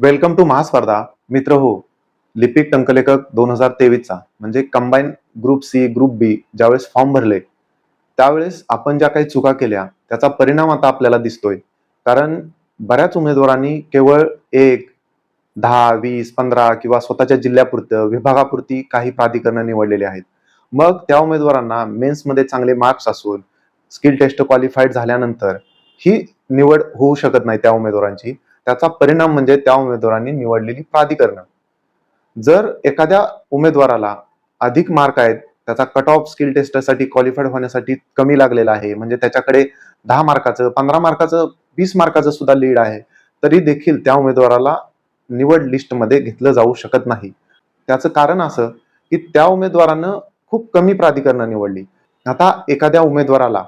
Welcome to महास्पर्धा मित्र हो लिपिक टंकलेखक दोन हजार तेवीसचा म्हणजे combine group C group B ज्यावेळेस फॉर्म भरले त्यावेळेस आपण ज्या काही चुका केल्या त्याचा परिणाम आता आपल्याला दिसतोय. कारण बऱ्याच उमेदवारांनी केवळ एक दहा वीस पंधरा किंवा स्वतःच्या जिल्ह्यापुरतं विभागापुरती काही प्राधिकरण निवडलेले आहेत. मग त्या उमेदवारांना मेन्समध्ये चांगले मार्क्स असून स्किल टेस्ट क्वालिफाईड झाल्यानंतर ही निवड होऊ शकत नाही त्या उमेदवारांची. त्याचा परिणाम म्हणजे त्या उमेदवारांनी निवडलेली प्राधिकरणं. जर एखाद्या उमेदवाराला अधिक मार्क आहेत त्याचा कट ऑफ स्किल टेस्टसाठी क्वालिफाईड होण्यासाठी कमी लागलेला आहे म्हणजे त्याच्याकडे दहा मार्काचं पंधरा मार्काचं वीस मार्काचं सुद्धा लीड आहे तरी देखील त्या उमेदवाराला निवड लिस्टमध्ये घेतलं जाऊ शकत नाही. त्याचं कारण असं की त्या उमेदवारानं खूप कमी प्राधिकरणं निवडली. आता एखाद्या उमेदवाराला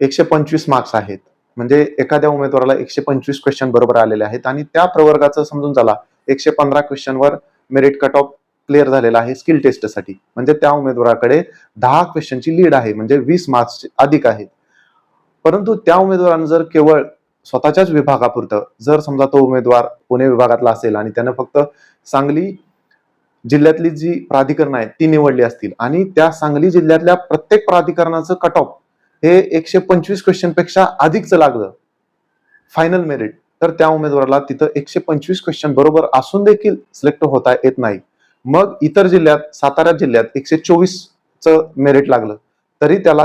एकशे पंचवीस मार्क्स आहेत म्हणजे एखाद्या उमेदवाराला एकशे पंचवीस क्वेश्चन बरोबर आलेले आहेत आणि त्या प्रवर्गाचं समजून झाला एकशे पंधरा क्वेश्चनवर मेरिट कट ऑफ क्लिअर झालेला आहे स्किल टेस्टसाठी म्हणजे त्या उमेदवाराकडे दहा क्वेश्चनची लीड आहे म्हणजे वीस मार्क्स अधिक आहेत. परंतु त्या उमेदवारानं जर केवळ स्वतःच्याच विभागापुरतं जर समजा तो उमेदवार पुणे विभागातला असेल आणि त्यानं फक्त सांगली जिल्ह्यातली जी प्राधिकरणं आहेत ती निवडली असतील आणि त्या सांगली जिल्ह्यातल्या प्रत्येक प्राधिकरणाचं कट ऑफ हे एकशे पंचवीस क्वेश्चनपेक्षा अधिकचं लागलं. फायनल मेरिट तर त्या उमेदवाराला तिथं एकशे पंचवीस क्वेश्चन बरोबर असून देखील सिलेक्ट होता येत नाही. मग इतर जिल्ह्यात सातारा जिल्ह्यात एकशे चोवीसचं मेरिट लागलं. तरी त्याला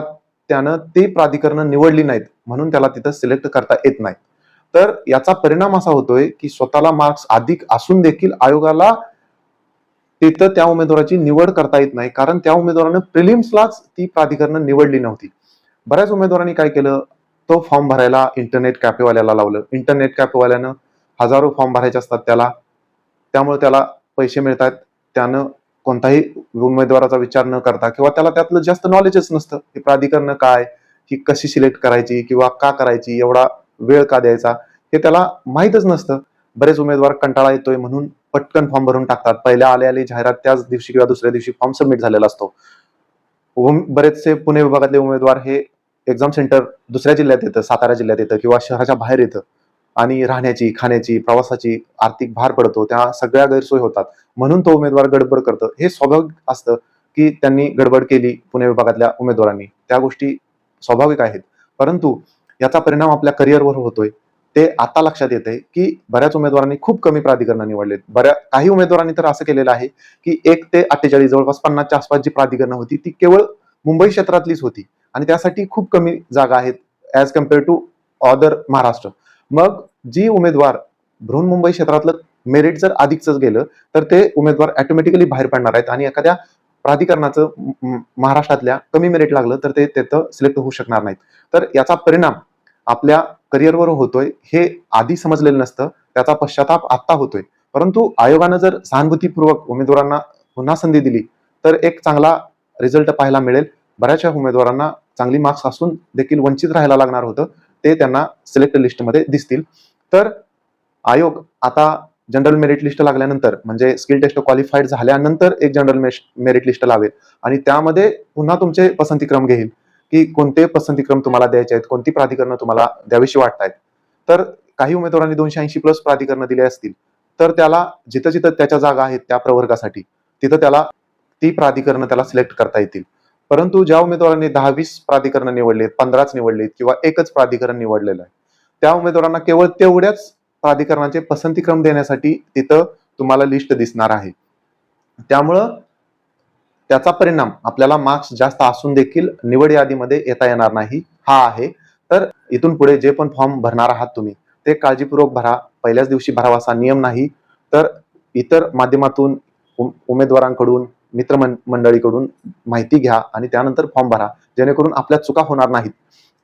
त्यानं ते प्राधिकरण निवडली नाहीत म्हणून त्याला तिथं सिलेक्ट करता येत नाही. तर याचा परिणाम असा होतोय की स्वतःला मार्क्स अधिक असून देखील आयोगाला तिथं त्या उमेदवाराची निवड करता येत नाही. कारण त्या उमेदवारानं प्रिलिम्सलाच ती प्राधिकरण निवडली नव्हती. बऱ्याच उमेदवारांनी काय केलं? तो फॉर्म भरायला इंटरनेट कॅफेवाल्याला लावलं. इंटरनेट कॅफेवाल्यानं हजारो फॉर्म भरायचे असतात त्याला. त्यामुळे त्याला पैसे मिळतात. त्यानं कोणताही उमेदवाराचा विचार न करता किंवा त्याला त्यातलं जास्त नॉलेजच नसतं. हे प्राधिकरण काय? ही कशी सिलेक्ट करायची किंवा का करायची? एवढा वेळ का द्यायचा? हे त्याला माहीतच नसतं. बरेच उमेदवार कंटाळा येतोय म्हणून पटकन फॉर्म भरून टाकतात. पहिल्या आले आली जाहिरात त्याच दिवशी किंवा दुसऱ्या दिवशी फॉर्म सबमिट झालेला असतो. बरेचसे पुणे विभागातले उमेदवार हे एक्झाम सेंटर दुसऱ्या जिल्ह्यात येतं सातारा जिल्ह्यात येतं किंवा शहराच्या बाहेर येतं. आणि राहण्याची खाण्याची प्रवासाची आर्थिक भार पडतो त्या सगळ्या गैरसोय होतात. म्हणून तो उमेदवार गडबड करतं. हे स्वाभाविक असतं की त्यांनी गडबड केली पुणे विभागातल्या उमेदवारांनी. त्या गोष्टी स्वाभाविक आहेत. परंतु याचा परिणाम आपल्या करिअरवर होतोय. ते आता लक्षात येते की बऱ्याच उमेदवारांनी खूप कमी प्राधिकरण निवडलेत. बऱ्या काही उमेदवारांनी तर असं केलेलं आहे की एक ते अठ्ठेचाळीस जवळपास पन्नासच्या आसपास जी प्राधिकरणं होती ती केवळ मुंबई क्षेत्रातलीच होती. आणि त्यासाठी खूप कमी जागा आहेत as compare to other Maharashtra. मग जी उमेदवार बृहन्मुंबई क्षेत्रातलं मेरिट जर अधिकच गेलं तर ते उमेदवार ऑटोमॅटिकली बाहेर पडणार आहेत आणि एखाद्या प्राधिकरणाचं महाराष्ट्रातल्या कमी मेरिट लागलं तर ते तिथं सिलेक्ट होऊ शकणार नाहीत. तर याचा परिणाम आपल्या करिअरवर होतोय हे आधी समजलेलं नसतं त्याचा पश्चाताप आत्ता होतोय. परंतु आयोगानं जर सहानुभूतीपूर्वक उमेदवारांना पुन्हा संधी दिली तर एक चांगला रिझल्ट पाहायला मिळेल. बऱ्याचशा उमेदवारांना चांगली मार्क्स असून देखील वंचित राहायला लागणार होतं ते त्यांना सिलेक्ट लिस्टमध्ये दिसतील. तर आयोग आता जनरल मेरिट लिस्ट लागल्यानंतर म्हणजे स्किल टेस्ट क्वालिफाईड झाल्यानंतर एक जनरल मेरिट लिस्ट लावेल. आणि त्यामध्ये पुन्हा तुमचे पसंतीक्रम घेईल की कोणते पसंतीक्रम तुम्हाला द्यायचे आहेत कोणती प्राधिकरणं तुम्हाला द्यावीशी वाटतायत. तर काही उमेदवारांनी दोनशे ऐंशी प्लस प्राधिकरणं दिली असतील तर त्याला जिथं जिथं त्याच्या जागा आहेत त्या प्रवर्गासाठी तिथं त्याला ती प्राधिकरणं त्याला सिलेक्ट करता येतील. परंतु ज्या उमेदवारांनी दहा वीस प्राधिकरणं पंधराच निवडलेत किंवा एकच प्राधिकरण निवडलेलं आहे त्या उमेदवारांना केवळ तेवढ्याच प्राधिकरणाचे पसंतीक्रम देण्यासाठी तिथं तुम्हाला लिस्ट दिसणार आहे. त्यामुळं त्याचा परिणाम आपल्याला मार्क्स जास्त असून देखील निवड यादीमध्ये येता येणार नाही हा आहे. तर इथून पुढे जे पण फॉर्म भरणार आहात तुम्ही ते काळजीपूर्वक भरा. पहिल्याच दिवशी भरावा असा नियम नाही तर इतर माध्यमातून उम- उमेदवारांकडून मित्र मंडळीकडून माहिती घ्या आणि त्यानंतर फॉर्म भरा जेणेकरून आपल्या चुका होणार नाहीत.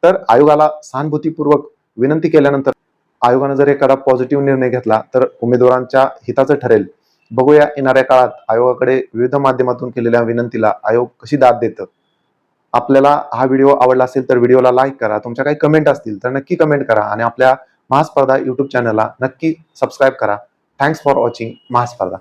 तर आयोगाला सहानुभूतीपूर्वक विनंती केल्यानंतर आयोगानं जर एखादा पॉझिटिव्ह निर्णय घेतला तर उमेदवारांच्या हिताचं ठरेल. बघूया येणाऱ्या काळात आयोगाकडे विविध माध्यमातून केलेल्या विनंतीला आयोग कशी दाद देतं. आपल्याला हा व्हिडिओ आवडला असेल तर व्हिडिओला लाईक करा तुमच्या काही कमेंट असतील तर नक्की कमेंट करा आणि आपल्या महास्पर्धा युट्यूब चॅनलला नक्की सबस्क्राईब करा. Thanks for watching Mahaspardha.